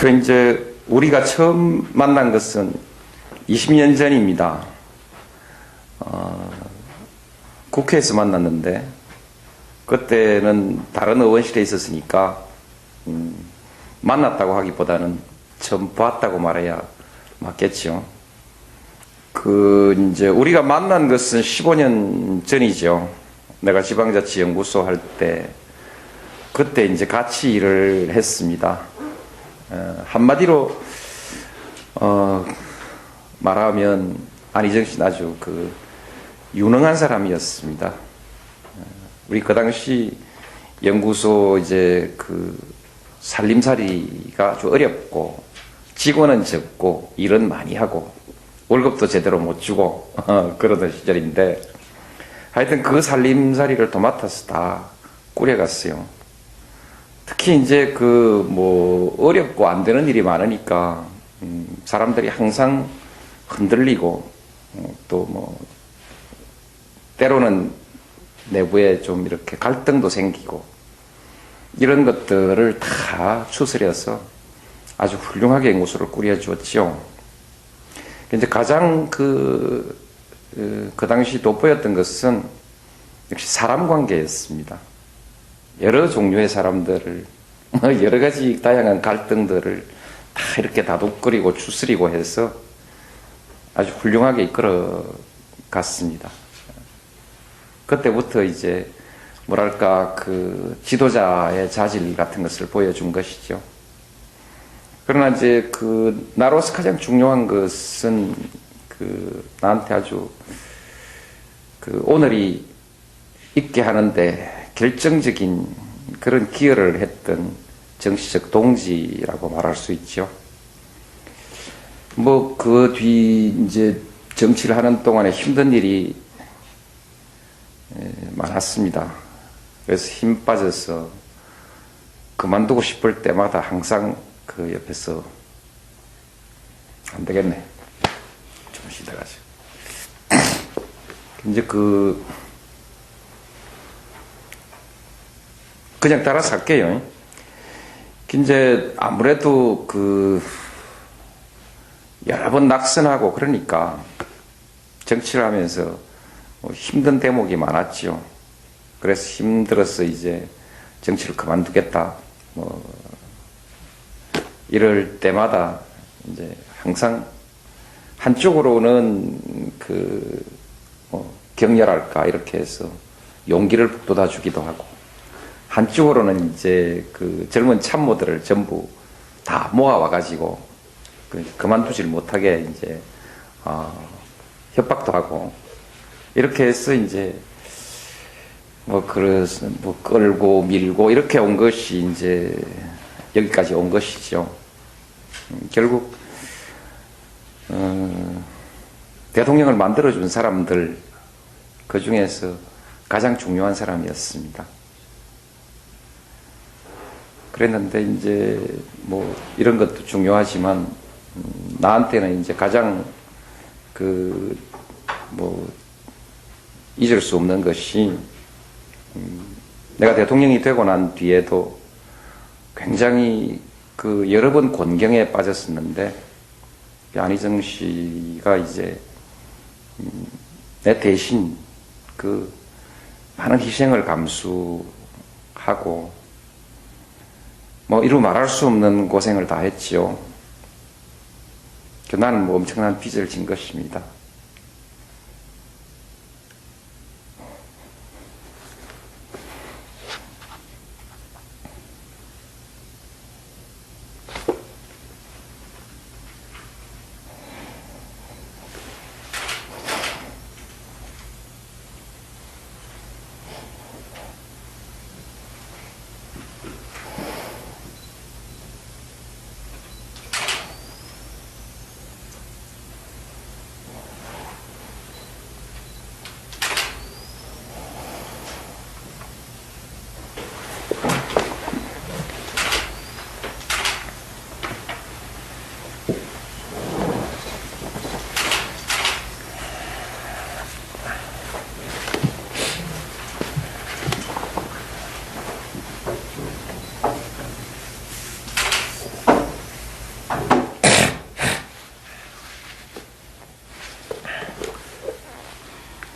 그 이제 우리가 처음 만난 것은 20년 전입니다. 어, 국회에서 만났는데 그때는 다른 의원실에 있었으니까 음, 만났다고 하기보다는 처음 봤다고 말해야 맞겠죠. 그 이제 우리가 만난 것은 15년 전이죠. 내가 지방자치연구소 할 때 그때 이제 같이 일을 했습니다. 어, 한마디로 어, 말하면 안희정 씨는 아주 그 유능한 사람이었습니다. 어, 우리 그 당시 연구소 이제 그 살림살이가 아주 어렵고 직원은 적고 일은 많이 하고 월급도 제대로 못 주고 어, 그러던 시절인데 하여튼 그 살림살이를 도맡아서 다 꾸려갔어요. 특히 이제 그 뭐 어렵고 안 되는 일이 많으니까 음, 사람들이 항상 흔들리고 어, 또뭐 때로는 내부에 좀 이렇게 갈등도 생기고 이런 것들을 다 추스려서 아주 훌륭하게 연구소를 꾸려주었지요. 이제 가장 그, 그, 그 당시 돋보였던 것은 역시 사람 관계였습니다. 여러 종류의 사람들을, 여러 가지 다양한 갈등들을 다 이렇게 다독거리고 추스리고 해서 아주 훌륭하게 이끌어 갔습니다. 그때부터 이제 뭐랄까 그 지도자의 자질 같은 것을 보여준 것이죠. 그러나 이제 그 나로서 가장 중요한 것은 그 나한테 아주 그 오늘이 있게 하는데 결정적인 그런 기여를 했던 정치적 동지라고 말할 수 있죠. 뭐 그 뒤 이제 정치를 하는 동안에 힘든 일이 많았습니다. 그래서 힘 빠져서 그만두고 싶을 때마다 항상 그 옆에서 안 되겠네. 좀 쉬다 가죠. 이제 그 그냥 따라서 할게요. 이제 아무래도 그 여러 번 낙선하고 그러니까 정치를 하면서 뭐 힘든 대목이 많았죠. 그래서 힘들어서 이제 정치를 그만두겠다. 뭐 이럴 때마다 이제 항상 한쪽으로는 그 뭐 격렬할까 이렇게 해서 용기를 북돋아 주기도 하고 한쪽으로는 이제 그 젊은 참모들을 전부 다 모아와 가지고 그만두질 못하게 이제 어, 협박도 하고 이렇게 해서 이제 뭐 그래서 뭐 끌고 밀고 이렇게 온 것이 이제 여기까지 온 것이죠. 음, 결국 어, 대통령을 만들어준 사람들 그 중에서 가장 중요한 사람이었습니다. 그랬는데 이제 뭐 이런 것도 중요하지만 음, 나한테는 이제 가장 그 뭐 잊을 수 없는 것이 음, 내가 대통령이 되고 난 뒤에도 굉장히 그 여러 번 곤경에 빠졌었는데 안희정 씨가 이제 음, 내 대신 그 많은 희생을 감수하고 뭐 이루 말할 수 없는 고생을 다 했지요. 그 나는 뭐 엄청난 빚을 진 것입니다.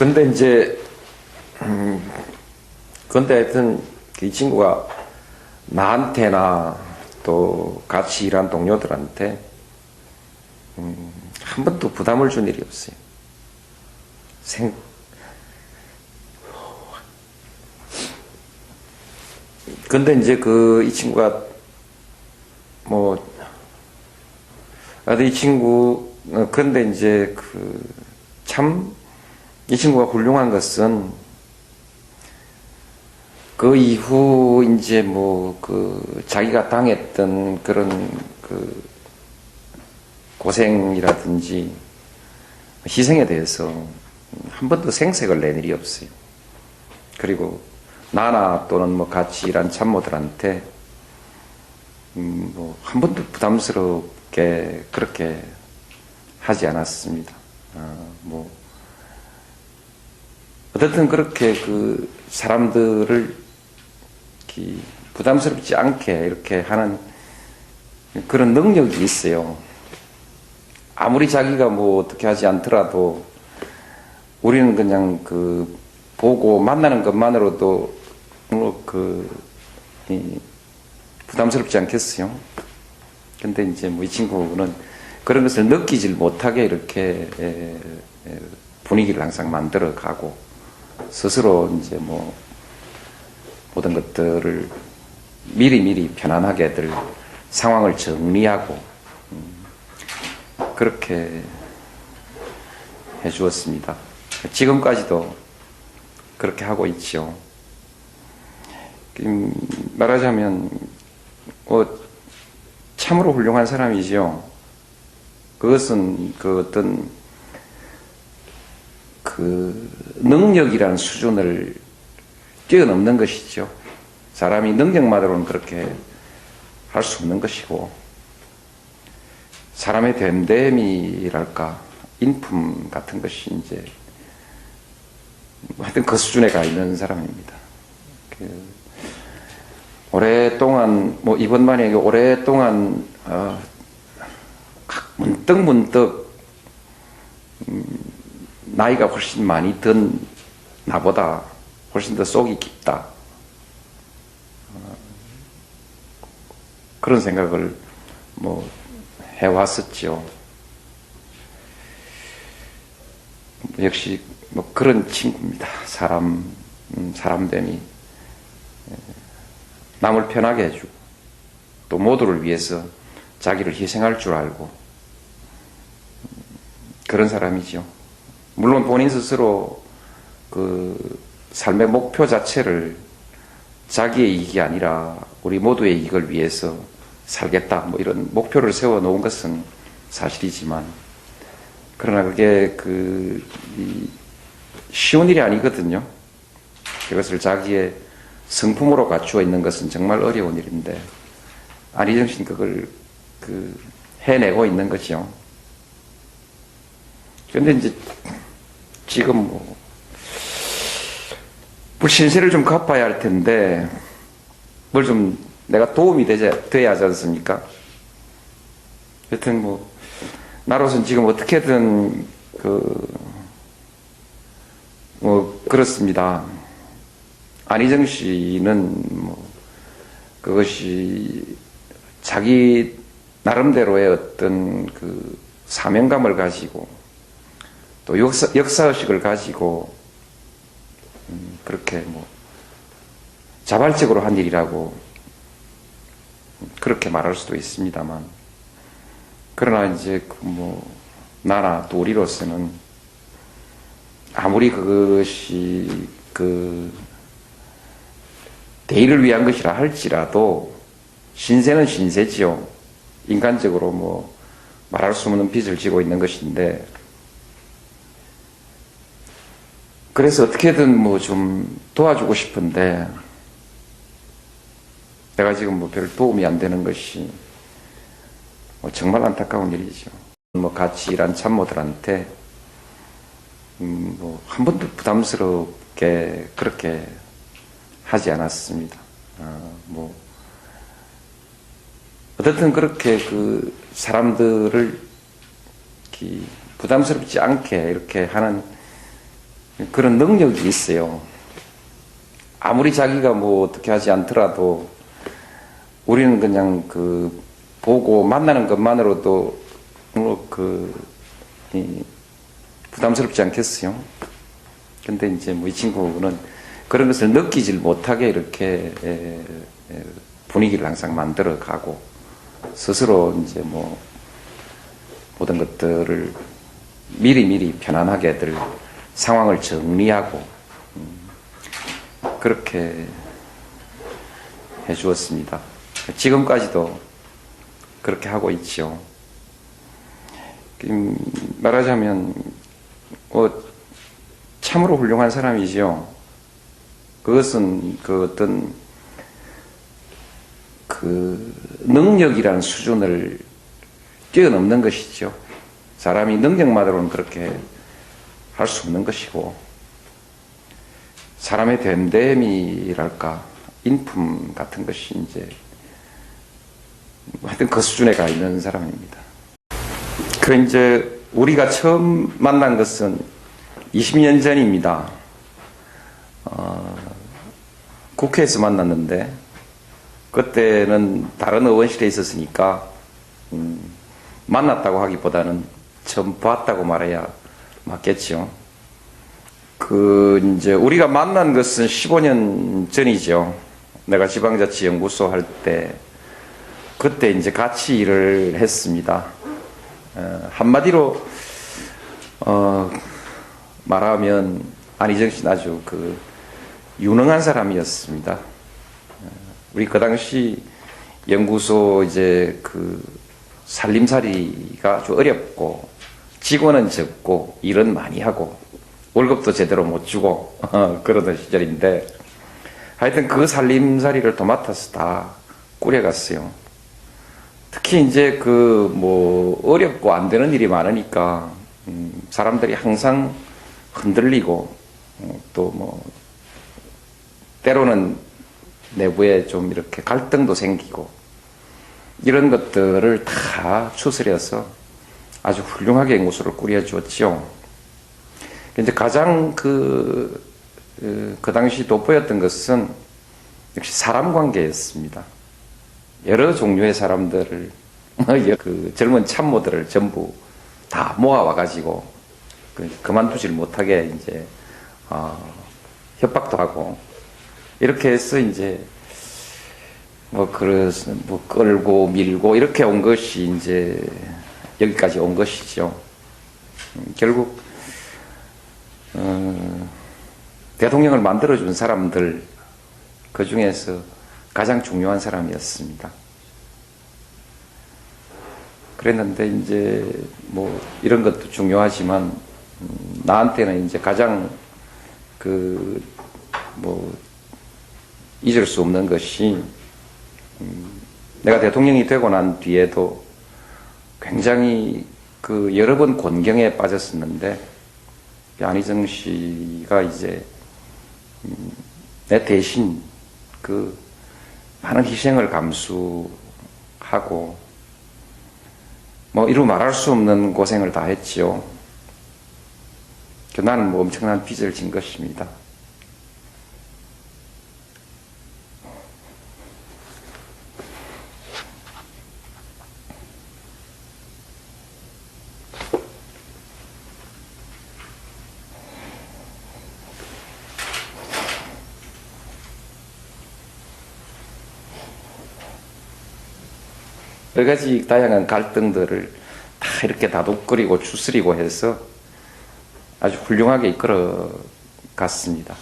근데 이제, 음, 근데 하여튼 이 친구가 나한테나 또 같이 일한 동료들한테 음, 한 번도 부담을 준 일이 없어요. 생, 근데 이제 그 이 친구가 뭐, 아들 이 친구, 어, 근데 이제 그 참 이 친구가 훌륭한 것은 그 이후 이제 뭐 그 자기가 당했던 그런 그 고생이라든지 희생에 대해서 한 번도 생색을 낸 일이 없어요. 그리고 나나 또는 뭐 같이 일한 참모들한테 음, 뭐, 한 번도 부담스럽게 그렇게 하지 않았습니다. 어, 뭐, 어쨌든 그렇게 그 사람들을 부담스럽지 않게 이렇게 하는 그런 능력이 있어요. 아무리 자기가 뭐 어떻게 하지 않더라도 우리는 그냥 그 보고 만나는 것만으로도 뭐그 부담스럽지 않겠어요? 근데 이제 뭐 이 친구는 그런 것을 느끼질 못하게 이렇게 분위기를 항상 만들어 가고 스스로 이제 뭐 모든 것들을 미리 미리 편안하게들 상황을 정리하고 음, 그렇게 해 주었습니다. 지금까지도 그렇게 하고 있죠. 음, 말하자면 뭐 참으로 훌륭한 사람이지요. 그것은 그 어떤 그 능력이라는 수준을 뛰어넘는 것이죠. 사람이 능력만으로는 그렇게 할 수 없는 것이고 사람의 됨됨이랄까 인품 같은 것이 이제 하여튼 그 수준에 가 있는 사람입니다. 그 오랫동안 뭐 이번만에 오랫동안 어, 문득 문득 음, 나이가 훨씬 많이 든 나보다 훨씬 더 속이 깊다 어, 그런 생각을 뭐 해왔었죠. 역시 뭐 그런 친구입니다. 사람 음, 사람됨이 남을 편하게 해주고 또 모두를 위해서 자기를 희생할 줄 알고 그런 사람이죠. 물론 본인 스스로 그 삶의 목표 자체를 자기의 이익이 아니라 우리 모두의 이익을 위해서 살겠다 뭐 이런 목표를 세워 놓은 것은 사실이지만 그러나 그게 그 쉬운 일이 아니거든요. 그것을 자기의 성품으로 갖추어 있는 것은 정말 어려운 일인데 안희정 씨는 그걸 그 해내고 있는 거죠. 그런데 이제 지금 뭐 불신세를 좀 갚아야 할 텐데 뭘 좀 내가 도움이 되자, 돼야 하지 않습니까? 여튼 뭐 나로서는 지금 어떻게든 그 뭐 그렇습니다. 안희정 씨는 뭐 그것이 자기 나름대로의 어떤 그 사명감을 가지고 또 역사, 역사의식을 가지고 음, 그렇게 뭐 자발적으로 한 일이라고 그렇게 말할 수도 있습니다만 그러나 이제 그 뭐 나나 또 우리로서는 아무리 그것이 그 대의를 위한 것이라 할지라도 신세는 신세지요. 인간적으로 뭐 말할 수 없는 빚을 지고 있는 것인데 그래서 어떻게든 뭐 좀 도와주고 싶은데 내가 지금 뭐 별 도움이 안 되는 것이 뭐 정말 안타까운 일이죠. 뭐 같이 일한 참모들한테 음 뭐 한 번도 부담스럽게 그렇게 하지 않았습니다. 어, 뭐 어쨌든 그렇게 그 사람들을 부담스럽지 않게 이렇게 하는 그런 능력이 있어요. 아무리 자기가 뭐 어떻게 하지 않더라도 우리는 그냥 그 보고 만나는 것만으로도 뭐그 부담스럽지 않겠어요. 근데 이제 뭐 이 친구는 그런 것을 느끼질 못하게 이렇게 분위기를 항상 만들어 가고 스스로 이제 뭐 모든 것들을 미리미리 편안하게들 상황을 정리하고 음, 그렇게 해 주었습니다. 지금까지도 그렇게 하고 있지요. 음, 말하자면 뭐 참으로 훌륭한 사람이지요. 그것은 그 어떤 그 능력이라는 수준을 뛰어넘는 것이죠. 사람이 능력만으로는 그렇게 할 수 없는 것이고 사람의 됨됨이랄까 인품 같은 것이 이제 하여튼 그 수준에 가 있는 사람입니다. 그 이제 우리가 처음 만난 것은 20년 전입니다. 어, 국회에서 만났는데 그때는 다른 의원실에 있었으니까 음, 만났다고 하기보다는 처음 봤다고 말해야 맞겠죠. 그 이제 우리가 만난 것은 15년 전이죠. 내가 지방자치연구소 할 때 그때 이제 같이 일을 했습니다. 어, 한마디로 어, 말하면 안희정 씨는 아주 그 유능한 사람이었습니다. 어, 우리 그 당시 연구소 이제 그 살림살이가 아주 어렵고 직원은 적고 일은 많이 하고 월급도 제대로 못 주고 어, 그러던 시절인데 하여튼 그 살림살이를 도맡아서 다 꾸려갔어요. 특히 이제 그 뭐 어렵고 안 되는 일이 많으니까 음, 사람들이 항상 흔들리고 어, 또뭐 때로는 내부에 좀 이렇게 갈등도 생기고 이런 것들을 다 추스려서 아주 훌륭하게 연구소를 꾸려주었지요. 이제 가장 그, 그, 그 당시 돋보였던 것은 역시 사람 관계였습니다. 여러 종류의 사람들을, 그 젊은 참모들을 전부 다 모아와가지고 그, 그만두질 못하게 이제, 어, 협박도 하고 이렇게 해서 이제 뭐 그래서 뭐 끌고 밀고 이렇게 온 것이 이제 여기까지 온 것이죠. 음, 결국 어, 대통령을 만들어준 사람들 그 중에서 가장 중요한 사람이었습니다. 그랬는데 이제 뭐 이런 것도 중요하지만 음, 나한테는 이제 가장 그 뭐 잊을 수 없는 것이 음, 내가 대통령이 되고 난 뒤에도 굉장히 그 여러 번 곤경에 빠졌었는데 안희정 씨가 이제 음, 내 대신 그 많은 희생을 감수하고 뭐 이루 말할 수 없는 고생을 다 했지요. 그 나는 뭐 엄청난 빚을 진 것입니다. 여러 가지 다양한 갈등들을 다 이렇게 다독거리고 추스리고 해서 아주 훌륭하게 이끌어 갔습니다.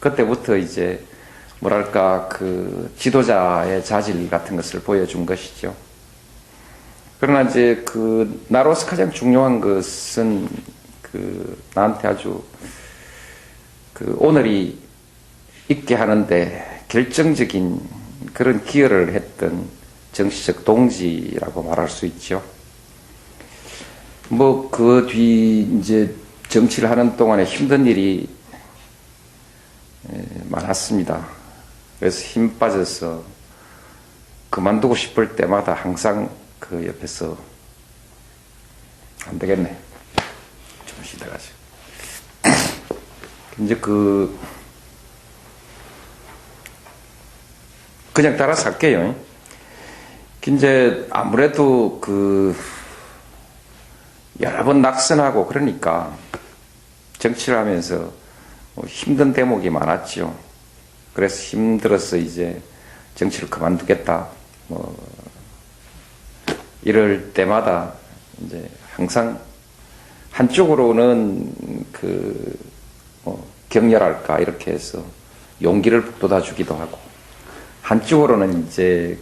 그때부터 이제 뭐랄까 그 지도자의 자질 같은 것을 보여준 것이죠. 그러나 이제 그 나로서 가장 중요한 것은 그 나한테 아주 그 오늘이 있게 하는데 결정적인 그런 기여를 했던 정치적 동지라고 말할 수 있죠. 뭐 그 뒤 이제 정치를 하는 동안에 힘든 일이 많았습니다. 그래서 힘 빠져서 그만두고 싶을 때마다 항상 그 옆에서 안 되겠네. 좀 쉬다 가죠. 이제 그 그냥 따라서 할게요. 이제 아무래도 그 여러 번 낙선하고 그러니까 정치를 하면서 뭐 힘든 대목이 많았죠. 그래서 힘들어서 이제 정치를 그만두겠다. 뭐 이럴 때마다 이제 항상 한쪽으로는 그 뭐 격렬할까 이렇게 해서 용기를 북돋아 주기도 하고 한쪽으로는 이제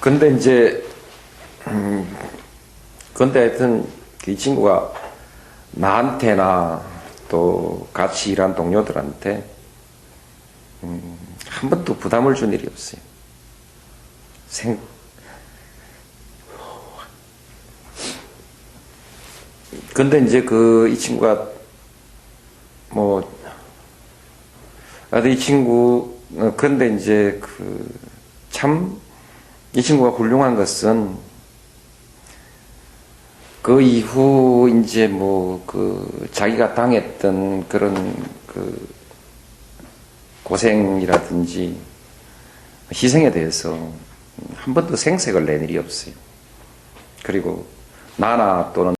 근데 이제 음, 근데 하여튼 이 친구가 나한테나 또 같이 일한 동료들한테 음, 한 번도 부담을 준 일이 없어요. 생 근데 이제 그 이 친구가 뭐 아, 이 친구 어, 근데 이제 그 참 이 친구가 훌륭한 것은 그 이후 이제 뭐 그 자기가 당했던 그런 그 고생이라든지 희생에 대해서 한 번도 생색을 낸 일이 없어요. 그리고 나나 또는